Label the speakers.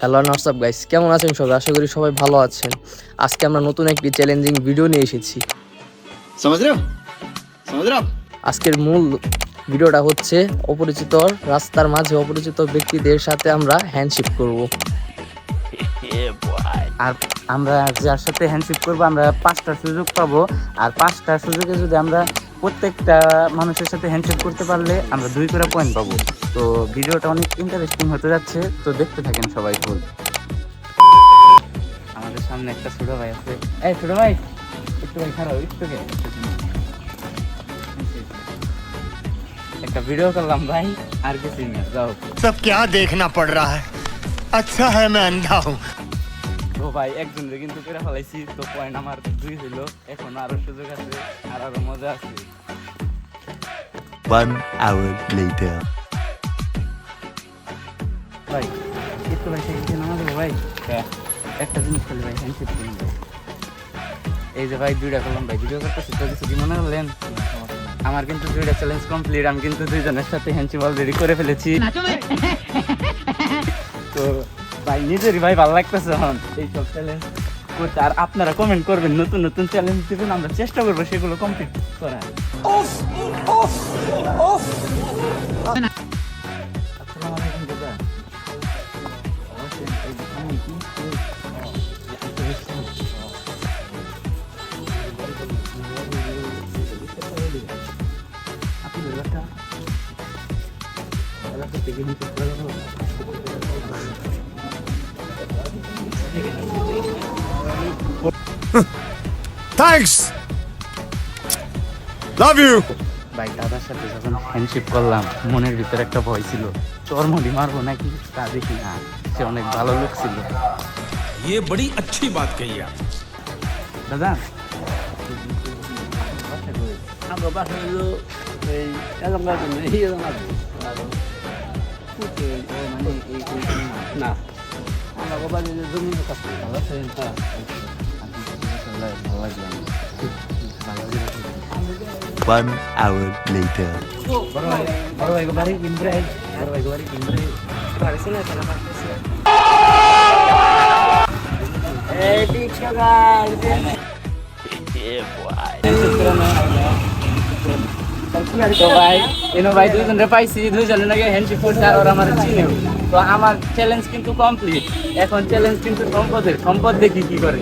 Speaker 1: Hello নার্সআপ guys কেমন আছেন সবাই? আশা করি সবাই ভালো আছেন। আজকে আমরা নতুন একটি চ্যালেঞ্জিং ভিডিও নিয়ে এসেছি। আজকের মূল ভিডিওটা হচ্ছে অপরিচিত রাস্তার মাঝে অপরিচিত ব্যক্তিদের সাথে আমরা হ্যান্ডশেক করব।
Speaker 2: আর আমরা যার সাথে হ্যান্ডশেক করব আমরা পাঁচটা সুযোগ পাবো। আর পাঁচটা সুযোগে যদি আমরা প্রত্যেকটা মানুষের সাথে হ্যান্ডশেক করতে পারলে আমরা দুই করে পয়েন্ট পাবো। তো ভিডিওটা অনেক ইন্টারেস্টিং হতে যাচ্ছে তো দেখতে থাকেন সবাই ফুল আমাদের সামনে একটা ছোট ভাই আছে এই ছোট ভাই একটু ভাই খারাপ একটু কে? একটা ভিডিও করলাম ভাই আর কিছু না যাও
Speaker 3: सब क्या देखना पड़ रहा है अच्छा है मैं अंधा हूँ
Speaker 2: তো ভাই একজনের কিন্তু করে ফেলাইছি তো পয়েন্ট আমার দুই হইলো এখন আরো সুযোগ আছে আর আরো মজা আছে
Speaker 4: One hour later.
Speaker 2: ভাই একটু ভাই সেই নামা দেবো ভাই। একটা জিনিস খালি ভাই হ্যান্ডশেক করুন এই যে ভাই দুইটা করলাম ভাই ভিডিও করতেছি তো কিছু কি মনে করলেন? আমার কিন্তু দুইটা চ্যালেঞ্জ কমপ্লিট আমি কিন্তু দুইজনের সাথে হ্যান্ডশেক অলরেডি করে ফেলেছি। তো ভাই নিজেরই ভাই ভালো লাগতেছে এখন। এইসব চ্যালেঞ্জ করতে আর আপনারা কমেন্ট করবেন নতুন নতুন চ্যালেঞ্জ দেবেন আমরা চেষ্টা করব সেগুলো কমপ্লিট করার।
Speaker 3: থ্যাঙ্কস লাভ ইউ
Speaker 2: ভাই, দাদার সাথে যখন ফ্রেন্ডশিপ করলাম, মনের ভিতরে একটা ভয় ছিল চরমলি মারবো নাকি? তা দেখি না। সে অনেক ভালো লোক ছিল
Speaker 5: ये बड़ी अच्छी बात कही आप
Speaker 2: দাদা
Speaker 6: আমরা বাসা হলো এই এলাকার জন্য এই এলাকার না আমরা বাবা জমি কাজ করি ভালো আছেন হ্যাঁ
Speaker 4: One hour later.
Speaker 2: বড় ভাই বড় ভাই বাড়ি কিনবে বড় ভাই বাড়ি তো ভাই এনো ভাই দুইজনে পাইছি দুইজনে নাকি হ্যান্ডশিপ করছে আর ওরা আমার চিনেও তো আমার চ্যালেঞ্জ কিন্তু কমপ্লিট এখন চ্যালেঞ্জ কিন্তু সম্পদের সম্পদ দেখি কি করে